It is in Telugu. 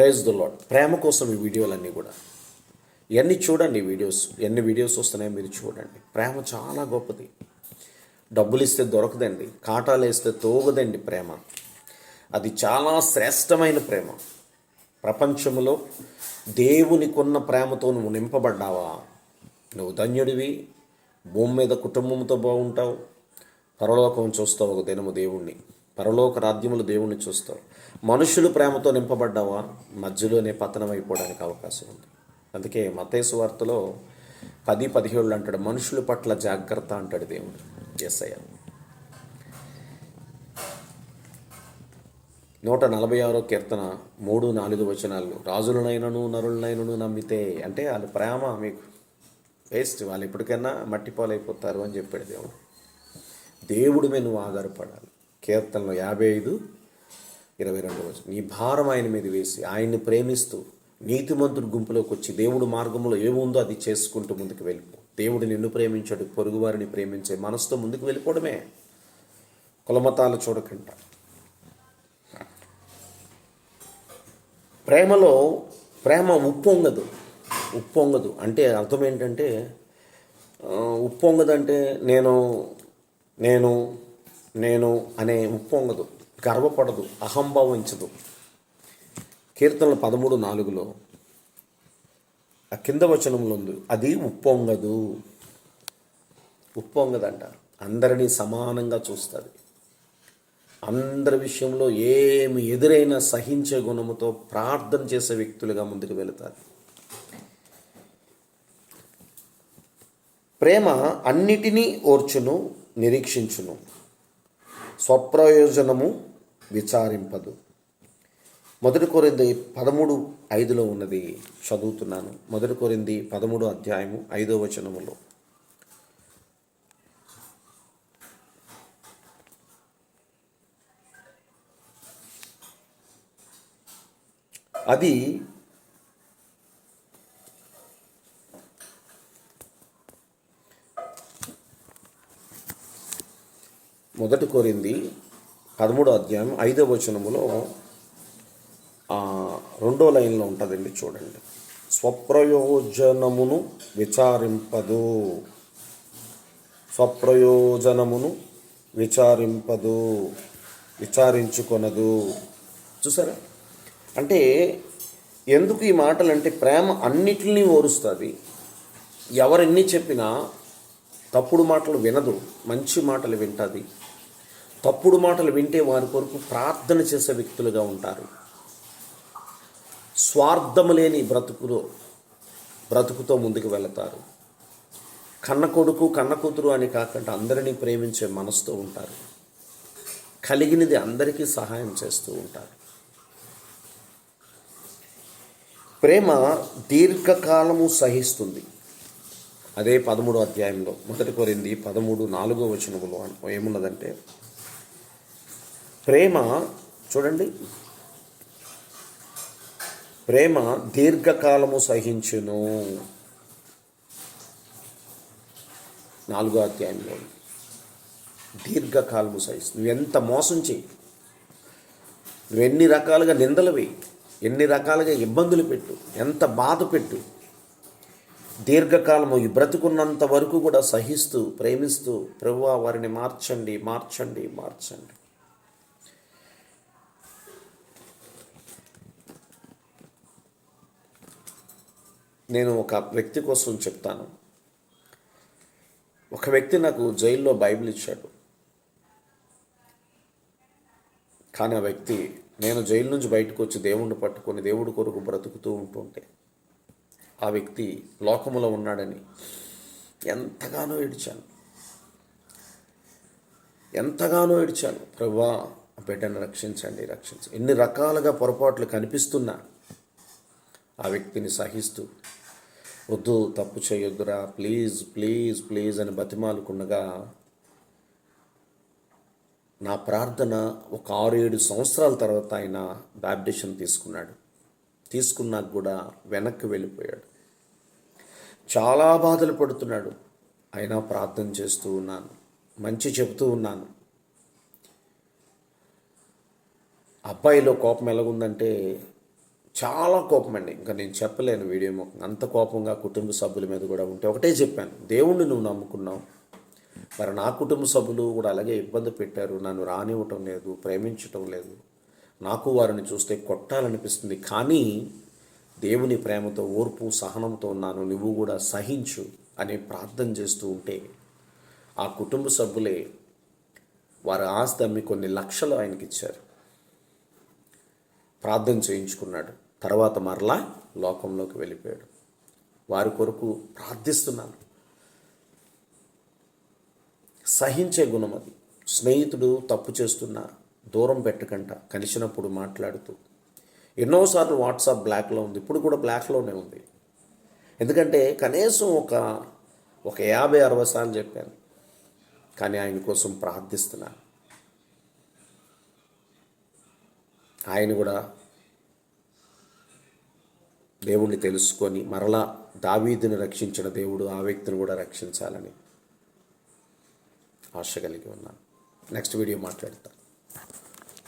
ప్రైజ్ ద లాడ్ ప్రేమ కోసం ఈ వీడియోలన్నీ కూడా. ఇవన్నీ చూడండి వీడియోస్? ఎన్ని వీడియోస్ వస్తున్నాయో మీరు చూడండి. ప్రేమ చాలా గొప్పది. డబ్బులు ఇస్తే దొరకదండి. కాటాలు వేస్తే తోగదండి ప్రేమ. అది చాలా శ్రేష్టమైన ప్రేమ. ప్రపంచంలో దేవునికున్న ప్రేమతో నువ్వు నింపబడ్డావా? నువ్వు ధన్యుడివి. భూమి మీద కుటుంబంతో బాగుంటావు. పరలోకం చూస్తావు ఒక దినము దేవుణ్ణి. పరలోక రాజ్యములు దేవుణ్ణి చూస్తావు మనుషులు ప్రేమతో నింపబడ్డావా? మధ్యలోనే పతనం అయిపోవడానికి అవకాశం ఉంది. అందుకే మతేసు వార్తలో పది పదిహేళ్ళు అంటాడు మనుషుల పట్ల జాగ్రత్త అంటాడు దేవుడు ఎస్ఐ నూట నలభై ఆరో కీర్తన మూడు నాలుగు వచనాలు రాజులనైనను నరులనైనను నమ్మితే అంటే వాళ్ళ ప్రేమ మీకు వేస్ట్. వాళ్ళు ఎప్పటికైనా మట్టిపాలైపోతారు అని చెప్పాడు దేవుడు. దేవుడి మీద నువ్వు ఆధారపడాలి. కీర్తనలో యాభై ఐదు ఇరవై రెండు రోజు నీ భారం ఆయన మీద వేసి ఆయన్ని ప్రేమిస్తూ నీతిమంతుడు గుంపులోకి వచ్చి దేవుడు మార్గంలో ఏముందో అది చేసుకుంటూ ముందుకు వెళ్ళిపో. దేవుడు నిన్ను ప్రేమించాడు పొరుగువారిని ప్రేమించే మనసుతో ముందుకు వెళ్ళిపోవడమే. కులమతాలు చూడకుండా ప్రేమలో ప్రేమ ఉప్పొంగదు ఉప్పొంగదు అంటే అర్థం ఏంటంటే ఉప్పొంగదంటే నేను నేను నేను అనే ఉప్పొంగదు గర్వపడదు అహంభావించదు కీర్తనలు పదమూడు నాలుగులో ఆ కింద వచనంలో ఉంది అది ఉప్పొంగదు ఉప్పొంగదంట అందరినీ సమానంగా చూస్తుంది. అందరి విషయంలో ఏమి ఎదురైనా సహించే గుణముతో ప్రార్థన చేసే వ్యక్తులుగా ముందుకు వెళుతారు. ప్రేమ అన్నిటినీ ఓర్చును నిరీక్షించును. స్వప్రయోజనము విచారింపదు. మొదటి కొరింది పదమూడు ఐదులో ఉన్నది చదువుతున్నాను. మొదటి కొరింది పదమూడు అధ్యాయము ఐదో వచనములో. అది మొదటి కోరింది పదమూడో అధ్యాయం ఐదో వచనములో రెండో లైన్లో ఉంటుందండి చూడండి. స్వప్రయోజనమును విచారింపదు. స్వప్రయోజనమును విచారింపదు. విచారించుకొనదు. చూసారా? అంటే ఎందుకు ఈ మాటలు అంటే ప్రేమ అన్నిటిని ఓరుస్తుంది. ఎవరెన్ని చెప్పినా తప్పుడు మాటలు వినదు మంచి మాటలు వింటుంది. తప్పుడు మాటలు వింటే వారి కొరకు ప్రార్థన చేసే వ్యక్తులుగా ఉంటారు. స్వార్థము లేని బ్రతుకులో బ్రతుకుతో ముందుకు వెళతారు. కన్న కొడుకు కన్న కూతురు అని కాకుండా అందరినీ ప్రేమించే మనసుతో ఉంటారు. కలిగినది అందరికీ సహాయం చేస్తూ ఉంటారు. ప్రేమ దీర్ఘకాలము సహిస్తుంది. అదే పదమూడో అధ్యాయంలో మొదటి కోరింది పదమూడు నాలుగో వచనములో ఏమున్నదంటే ప్రేమ చూడండి. ప్రేమ దీర్ఘకాలము సహించును. నాలుగో అధ్యాయంలో. దీర్ఘకాలము సహిస్తుంది నువ్వు ఎంత మోసం చేయి. నువ్వు ఎన్ని రకాలుగా నిందలు వేయి. ఎన్ని రకాలుగా ఇబ్బందులు పెట్టు. ఎంత బాధ పెట్టు. దీర్ఘకాలము బ్రతుకున్నంత వరకు కూడా సహిస్తూ ప్రేమిస్తూ ప్రభువా వారిని మార్చండి మార్చండి మార్చండి. నేను ఒక వ్యక్తి కోసం చెప్తాను. ఒక వ్యక్తి నాకు జైల్లో బైబిల్ ఇచ్చాడు. కానీ ఆ వ్యక్తి నేను జైలు నుంచి బయటకు వచ్చి దేవుణ్ణి పట్టుకొని దేవుడి కొరకు బ్రతుకుతూ ఉంటుంటే ఆ వ్యక్తి లోకములో ఉన్నాడని ఎంతగానో ఏడ్చాను. ఎంతగానో ఏడ్చాను. ప్రభా బిడ్డను రక్షించండి రక్షించండి ఎన్ని రకాలుగా పొరపాట్లు కనిపిస్తున్నా ఆ వ్యక్తిని సహిస్తూ వద్దు తప్పు చేయొద్దురా ప్లీజ్ ప్లీజ్ ప్లీజ్ అని బతిమాలుకుండగా నా ప్రార్థన ఒక ఆరు ఏడు సంవత్సరాల తర్వాత ఆయన బ్యాప్టిషన్ తీసుకున్నాడు. తీసుకున్నాక కూడా వెనక్కి వెళ్ళిపోయాడు. చాలా బాధలు పడుతున్నాడు. అయినా ప్రార్థన చేస్తూ ఉన్నాను. మంచి చెబుతూ ఉన్నాను. అబ్బాయిలో కోపం ఎలాగుందంటే చాలా కోపం అండి ఇంకా నేను చెప్పలేను వీడియో ముఖం అంత కోపంగా కుటుంబ సభ్యుల మీద కూడా ఉంటే ఒకటే చెప్పాను. దేవుణ్ణి నువ్వు నమ్ముకున్నావు. మరి నా కుటుంబ సభ్యులు కూడా అలాగే ఇబ్బంది పెట్టారు. నన్ను రానివ్వటం లేదు ప్రేమించటం లేదు. నాకు వారిని చూస్తే కొట్టాలనిపిస్తుంది. కానీ దేవుని ప్రేమతో ఓర్పు సహనంతో ఉన్నాను. నువ్వు కూడా సహించు అనే ప్రార్థన చేస్తూ ఉంటే ఆ కుటుంబ సభ్యులే వారి ఆస్తి అమ్మి కొన్ని లక్షలు ఆయనకి ఇచ్చారు ప్రార్థన చేయించుకున్నాడు. తర్వాత మరలా లోకంలోకి వెళ్ళిపోయాడు. వారి కొరకు ప్రార్థిస్తున్నాను. సహించే గుణం అది. స్నేహితుడు తప్పు చేస్తున్నా దూరం పెట్టకంట కలిసినప్పుడు మాట్లాడుతూ. ఎన్నోసార్లు వాట్సాప్ బ్లాక్లో ఉంది. ఇప్పుడు కూడా బ్లాక్లోనే ఉంది. ఎందుకంటే కనీసం ఒక ఒక యాభై అరవై సార్లు చెప్పాను. కానీ ఆయన కోసం ప్రార్థిస్తున్నాను ఆయన కూడా దేవుణ్ణి తెలుసుకొని మరలా దావీదును రక్షించిన దేవుడు ఆ వ్యక్తిని కూడా రక్షించాలని ఆశ కలిగి ఉన్నాను. నెక్స్ట్ వీడియో మాట్లాడతాను.